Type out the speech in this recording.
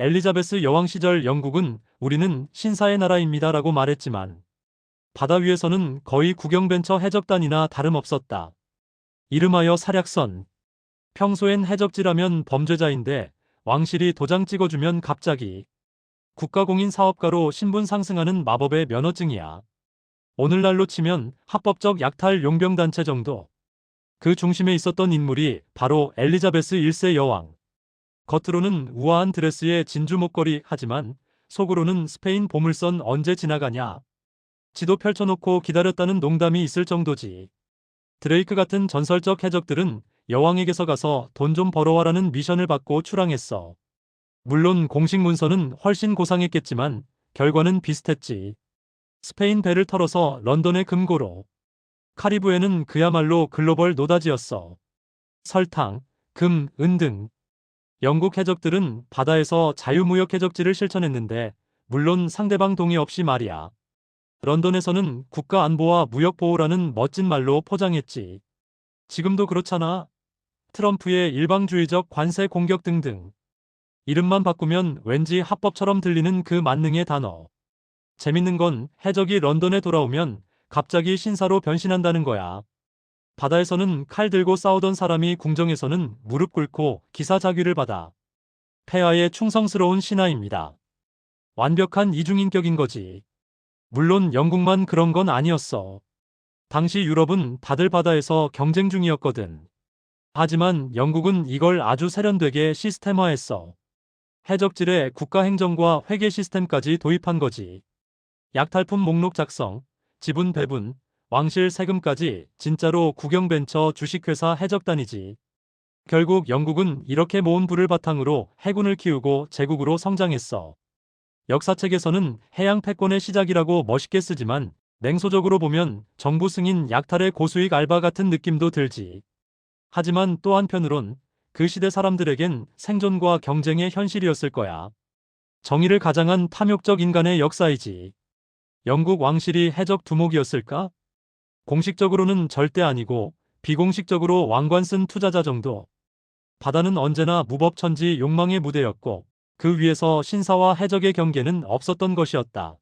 엘리자베스 여왕 시절 영국은 우리는 신사의 나라입니다 라고 말했지만 바다 위에서는 거의 국영벤처 해적단이나 다름없었다. 이름하여 사략선. 평소엔 해적지라면 범죄자인데 왕실이 도장 찍어주면 갑자기 국가공인 사업가로 신분 상승하는 마법의 면허증이야. 오늘날로 치면 합법적 약탈 용병단체 정도. 그 중심에 있었던 인물이 바로 엘리자베스 1세 여왕. 겉으로는 우아한 드레스에 진주 목걸이 하지만 속으로는 스페인 보물선 언제 지나가냐. 지도 펼쳐놓고 기다렸다는 농담이 있을 정도지. 드레이크 같은 전설적 해적들은 여왕에게서 가서 돈 좀 벌어와라는 미션을 받고 출항했어. 물론 공식 문서는 훨씬 고상했겠지만 결과는 비슷했지. 스페인 배를 털어서 런던의 금고로. 카리브해는 그야말로 글로벌 노다지였어. 설탕, 금, 은 등. 영국 해적들은 바다에서 자유무역 해적지를 실천했는데 물론 상대방 동의 없이 말이야. 런던에서는 국가 안보와 무역 보호라는 멋진 말로 포장했지. 지금도 그렇잖아. 트럼프의 일방주의적 관세 공격 등등. 이름만 바꾸면 왠지 합법처럼 들리는 그 만능의 단어. 재밌는 건 해적이 런던에 돌아오면 갑자기 신사로 변신한다는 거야. 바다에서는 칼 들고 싸우던 사람이 궁정에서는 무릎 꿇고 기사 자귀를 받아. 폐하에 충성스러운 신하입니다. 완벽한 이중인격인 거지. 물론 영국만 그런 건 아니었어. 당시 유럽은 다들 바다에서 경쟁 중이었거든. 하지만 영국은 이걸 아주 세련되게 시스템화했어. 해적질에 국가행정과 회계 시스템까지 도입한 거지. 약탈품 목록 작성, 지분 배분, 왕실 세금까지 진짜로 국영벤처 주식회사 해적단이지. 결국 영국은 이렇게 모은 부를 바탕으로 해군을 키우고 제국으로 성장했어. 역사책에서는 해양 패권의 시작이라고 멋있게 쓰지만 냉소적으로 보면 정부 승인 약탈의 고수익 알바 같은 느낌도 들지. 하지만 또 한편으론 그 시대 사람들에겐 생존과 경쟁의 현실이었을 거야. 정의를 가장한 탐욕적 인간의 역사이지. 영국 왕실이 해적 두목이었을까? 공식적으로는 절대 아니고 비공식적으로 왕관 쓴 투자자 정도. 바다는 언제나 무법천지 욕망의 무대였고 그 위에서 신사와 해적의 경계는 없었던 것이었다.